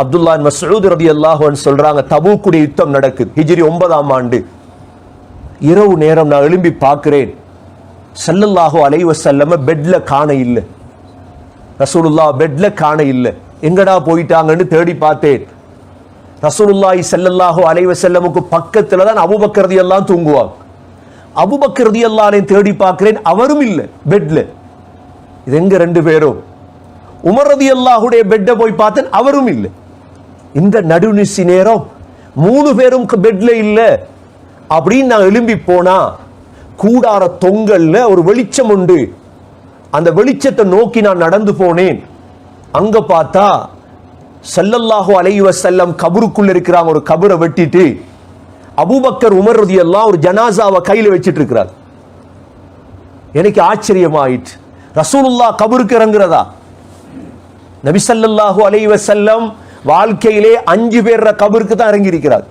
அப்துல்லா மசூத் ரதி அல்லாஹன் சொல்றாங்க தபூக்குடைய யுத்தம் நடக்குது. ஹிஜிரி ஒன்பதாம் ஆண்டு. இரவு நேரம் நான் எழும்பி பார்க்கிறேன். செல்லல்லாஹோ அலைவ செல்லம பெட்ல காண இல்லை. ரசூலுல்லா பெட்ல காண இல்லை. எங்கடா போயிட்டாங்கன்னு தேடி பார்த்தேன். ரசூலுல்லாஹி செல்லல்லாஹோ அலைவ செல்லமுக்கு பக்கத்துல தான் அபுபக்கரதி எல்லாம் தூங்குவாங்க. அபுபக்கரதி எல்லாரையும் தேடி பார்க்கிறேன். அவரும் இல்லை பெட்ல. இது எங்க ரெண்டு பேரும்? உமரதி அல்லாஹுடைய பெட்டை போய் பார்த்தேன் அவரும் இல்லை. இந்த நடுநிசி நேரம் மூணு பேரும் பெட்ல இல்ல. அப்படின்னு நான் எழும்பி போனா கூடார தொங்கல்ல ஒரு வெளிச்சம் உண்டு. அந்த வெளிச்சத்தை நோக்கி நான் நடந்து போனேன். அங்க பார்த்தா ஸல்லல்லாஹு அலைவ செல்லம் கபருக்குள்ள இருக்கிறாங்க ஒரு கபரை வெட்டிட்டு அபுபக்கர் உமர் எல்லாம் ஒரு ஜனாசாவை கையில வச்சிட்டு இருக்கிறார். எனக்கு ஆச்சரியமாயிட்டு ரசூலுல்லா கபருக்கு இறங்குறதா? நபி ஸல்லல்லாஹு செல்லம் வாழ்க்கையிலே அஞ்சு பேர் கபருக்கு தான் இறங்கி இருக்கிறார்